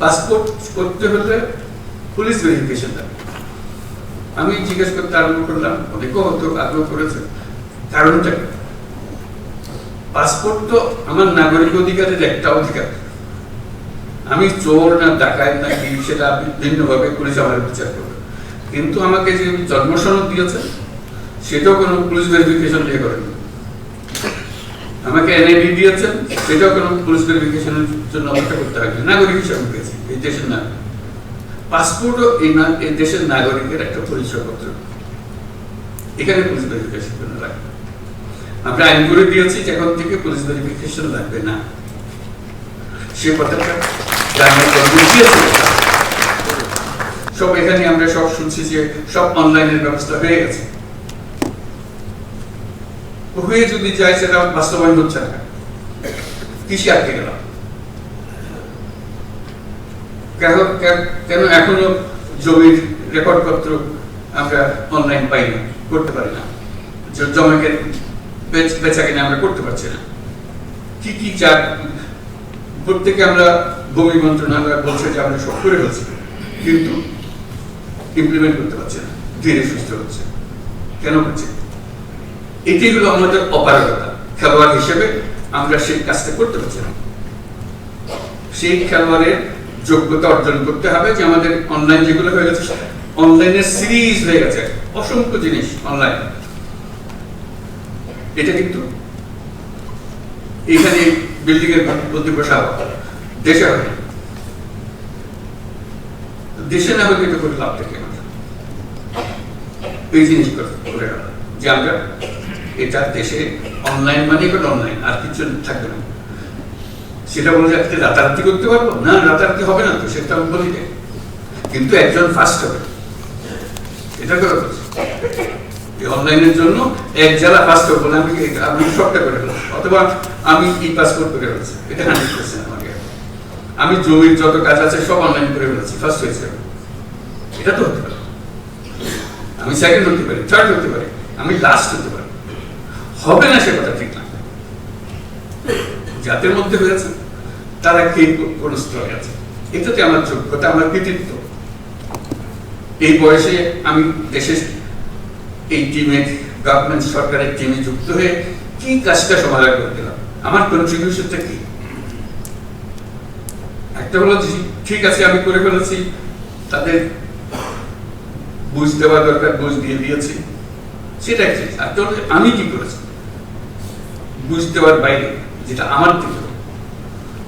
Passport করতে হলে police verification লাগে আমি জিজ্ঞেস করতে আরম্ভ করলাম, অনেকেও হয়তো আগ্রহ করেছে। কারণটা পাসপোর্ট তো আমার নাগরিক অধিকারের একটা অধিকার। আমি চোর না ডাকাত না কি, সেটা ভিন্নভাবে পুলিশ আমার বিচার করবে। কিন্তু আমাকে যে জন্ম সনদ দিয়েছে, সেটাও কোনো পুলিশ ভেরিফিকেশন দিয়ে করেনি। আমাকে এনআইডি দিয়েছেন সেটাও কোনো পুলিশ ভেরিফিকেশনের জন্য অপেক্ষা করতে হয় নাগরিক হিসাবে পেয়েছি, এই দেশের নাগরিক। পাসপোর্টও এই দেশের নাগরিকের একটা পরিচয়পত্র এখানে পুলিশ ভেরিফিকেশন জন্য লাগে আমরা আইন করে দিয়েছি এখন থেকে পুলিশ ভেরিফিকেশন লাগবে না। সে কথাটা সব এখানে আমরা সব শুনছি যে সব অনলাইনের ব্যবস্থা হয়ে গেছে। হয়ে যদি যায় সেটা বাস্তবায়ন হচ্ছে না। কৃষি আটকে গেলাম কেন এখনও জমির রেকর্ডপত্র আমরা অনলাইন পাই না করতে পারি না। জমিকে বেচা কিনা আমরা করতে পারছি না। কি কি যা প্রত্যেকে আমরা ভূমি মন্ত্রণালয় বলছে যে আমরা সব করে ফেলছি, কিন্তু ইমপ্লিমেন্ট করতে পারছি না। ধীরে সুস্থ হচ্ছে। কেন হচ্ছে? এটি হলো আমাদের অপারগতা। খেলোয়াড় হিসেবে আমরা সেই কাজটা করতে পারছি না। সেই খেলোয়াড়ের যোগ্যতা অর্জন করতে হবে যে আমাদের অনলাইন যেগুলো হয়ে গেছে অনলাইনের সিরিজ হয়ে গেছে। অসংখ্য জিনিস অনলাইন এটা কিন্তু এখানে বিল্ডিং এর বসা দেশে হয় দেশে না হলে এটা করে লাভ থাকে এই জিনিস করে যে আমরা এটা দেশে অনলাইন মানে এটা অনলাইন আর কিছু থাকবে না। সেটা বলে আজকে রাতারাতি করতে পারব? না, রাতারাতি হবে না তো, সেটা আমি বলি। কিন্তু একজন ফার্স্ট হবে। এটা করে অনলাইনের জন্য এক জেলা ফার্স্ট হবে আমি আমি সবটা করে অথবা আমি ই পাসপোর্ট করে ফেলছি। এটা হান্ড্রেড পার্সেন্ট আমাকে। আমি জমির যত কাজ আছে সব অনলাইন করে ফেলেছি। ফার্স্ট হয়েছে। এটা তো হতে পারে। আমি সেকেন্ড হতে পারি থার্ড হতে পারি। আমি লাস্ট হতে পারি। হবে না সে কথা ঠিক না। যাদের মধ্যে হয়েছে, তারা কে কোন স্তরে আছে। এটাতে আমার যোগ্যতা, আমার কৃতিত্ব। এই বয়সে আমি দেশের এই টিমে গভর্নমেন্ট সরকারের টিমে যুক্ত হয়ে কি কাজটা সমাধান করে দিলাম আমার কন্ট্রিবিউশনটা কি? একটা হলো ঠিক আছে, আমি করে ফেলেছি, তাদের বুঝ দেওয়া দরকার, বুঝ দিয়ে দিয়েছি সেটা আমি কি করেছি? বুঝ দেওয়ার বাইরে, যেটা আমার থেকে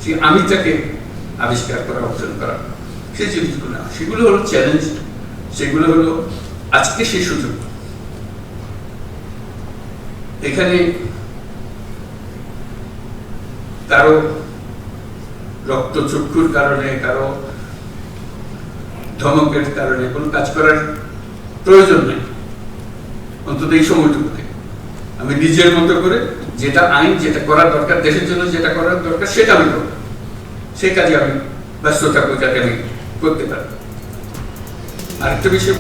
সেই আমিটাকে আবিষ্কার করা, অর্জন করা সেই জিনিসগুলো সেগুলো হলো চ্যালেঞ্জ সেগুলো হলো আজকে সেই সুযোগ। এখানে কারও রক্তচক্ষুর কারণে, কারও ধমকের কারণে কোনো কাজ করার প্রয়োজন নেই। অন্তত এই সময়টুকুতে আমি নিজের মতো করে যেটা আইন, যেটা করার দরকার, দেশের জন্য যেটা করার দরকার, সেটা আমি করব। সেই কাজে আমি ব্যস্ততা আমি করতে পারি আরেকটা বিষয়